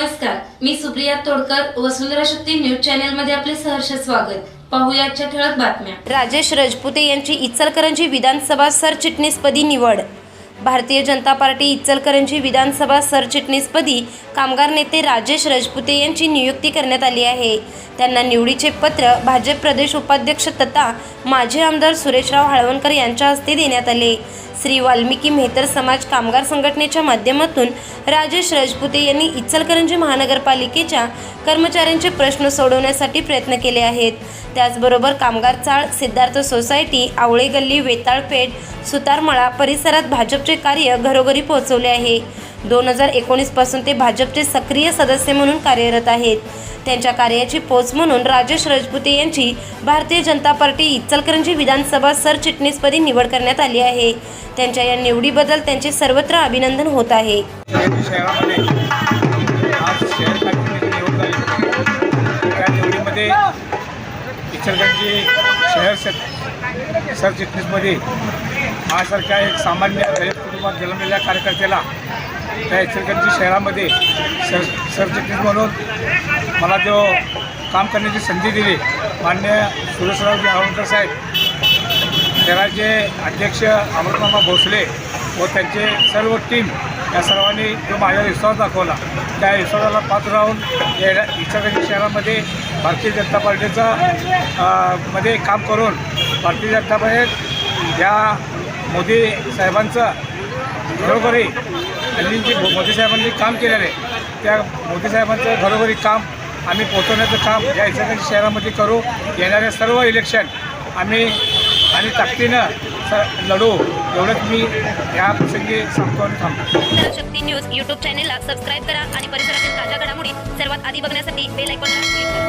नमस्कार मी Supriya Todkar Vasundhara Shakti news channel मध्ये आपले सहर्ष स्वागत. पाहुयाच्या ठळक बातम्या. राजेश रजपुते यांची इचलकरंजी विधानसभा सरचिटणीसपदी निवड. भारतीय जनता पार्टी इचलकरंजी विधानसभा सरचिटणीसपदी कामगार नेते राजेश रजपुते यांची नियुक्ती करण्यात आली आहे. त्यांना निवडीचे पत्र भाजप प्रदेश उपाध्यक्ष तथा माजी आमदार सुरेशराव हळवणकर यांच्या हस्ते देण्यात आले. श्री वाल्मिकी मेहतर समाज कामगार संघटनेच्या माध्यमातून राजेश रजपुते यांनी इचलकरंजी महानगरपालिकेच्या कर्मचाऱ्यांचे प्रश्न सोडवण्यासाठी प्रयत्न केले आहेत. त्याचबरोबर कामगार चाळ सिद्धार्थ सोसायटी आवळे गल्ली वेताळपेठ सुतारमळा परिसरात भाजपचे कार्य घरोघरी पोहोचवले आहे. दोन हजार एकोणीसपासून ते भाजपचे सक्रिय सदस्य म्हणून कार्यरत आहेत. त्यांच्या कार्याची पोच म्हणून राजेश रजपुते यांची भारतीय जनता पार्टी इचलकरंजी विधानसभा सरचिटणीसपदी निवड करण्यात आली आहे. त्यांच्या या निवडीबद्दल त्यांचे सर्वत्र अभिनंदन होत आहे. शहरी शहर खात्याची सर सरचिटणीसमध्ये माझ्यासारख्या एक सामान्य दलित कुटुंबात जन्मलेल्या कार्यकर्त्याला त्या इचलकरंजी शहरामध्ये सर सरचिटणीस म्हणून मला जो काम करण्याची संधी दिली मान्य सुरेशरावजी हावणकर साहेब शहराचे अध्यक्ष अमृतमामा भोसले व त्यांचे सर्व टीम या सर्वांनी जो माझ्यावर विश्वास दाखवला त्या विश्वासाला पात्र राहून या इचलकरंजी शहरामध्ये भारतीय जनता पार्टीचं मध्ये काम करून भारतीय जनता पार्टी या मोदी साहेबांचं घरोघरी त्यांनी जे मोदी साहेबांनी काम केलेलं आहे त्या मोदी साहेबांचं घरोघरी काम आम्ही पोचवण्याचं काम या इचलकरंजी शहरामध्ये करू. येणाऱ्या सर्व इलेक्शन आम्ही आणि ताकदीनं स- लढू. एवढंच मी या प्रसंगी सांगतो आणि थांबतो. शक्ती न्यूज यूट्यूब चॅनेलला सबस्क्राईब करा आणि परिसरातील ताज्या घडामोडी सर्वात आधी बघण्यासाठी बेल आयकॉनला क्लिक करा.